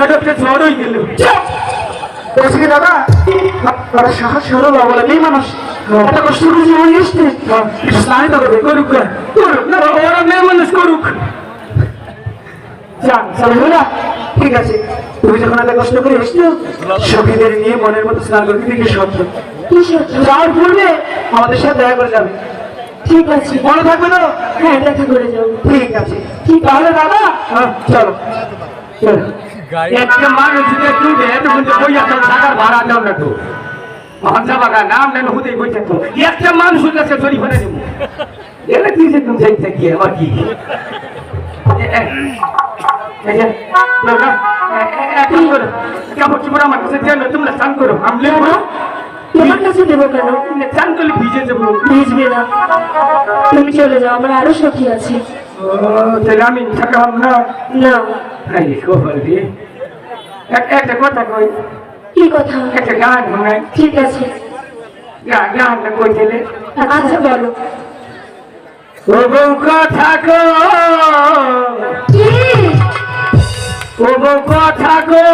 ছোটখাটো একটা ঝড় বলছি কি দাদা তারা সাহস হলো বাবা মেয়ে মানুষ। এত কষ্ট করে জীবন এসছে একটু স্নানিত করবে করুক করুক না ওরা মেয়ে মানুষ করুক। যান সালহুলা ঠিক আছে। তুমি যখন এত কষ্ট করে এসছো সখীদের নিয়ে মনের মতো স্নান করতে দিকে শব্দ। যাওয়ার পূর্বে আমাদের সাথে দেখা করে যাবে। ঠিক আছে। মনে থাকবে তো? হ্যাঁ দেখা করে যাব। ঠিক আছে। তাহলে দাদা হ্যাঁ, চলো। চলো। একটা মানুষ যদি একটু এত কিন্তু বই একটা টাকার ভাড়া দাও না তো ভাষা বাগা নাম নেন হুদেই বই থাকতো। একটা মানুষ কাছে চুরি ফেলে দেবো এলে কি? যে তুমি আমার কি তোমরা চান করো আমি তোমার কাছে দেবো কেন? চান করলে ভিজে যাব। ভিজবে না। চলে যাও আমার আরও সখী আছে। তাহলে আমি থাকলাম না না এই খবর দিয়ে একটা কথা কই কি কথা একটা গান শোনাই ঠিক আছে গান গানটা কই দিলে আচ্ছা বলো ও কথা গো কি ও কথা গো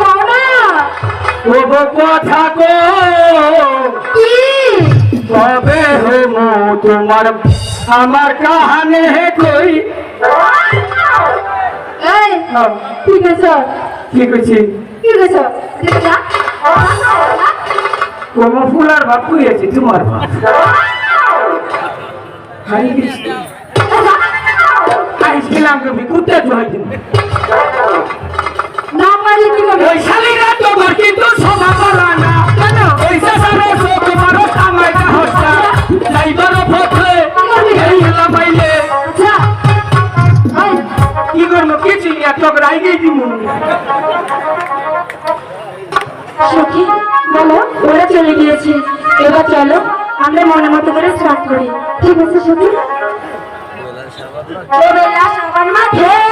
বাবা কথা গো কি তোমার আমার কাহানে হে কই? এই ঠিক আছে কি কইছি? ঠিক আছে কোন ফুলার বাপ কইয়াছি তোমার বাপ। হাই কৃষ্ণ। আইছিলাম তুমি কুত্তে জয় দিন না পারলে কি ওই শালীরা তোমার কিন্তু সভা করা সখী বলো ওরা চলে গিয়েছে। এবার চলো আমরা মনে মতো করে স্টার্ট করি। ঠিক আছে সখী? ও বেলা সবার মাঠে।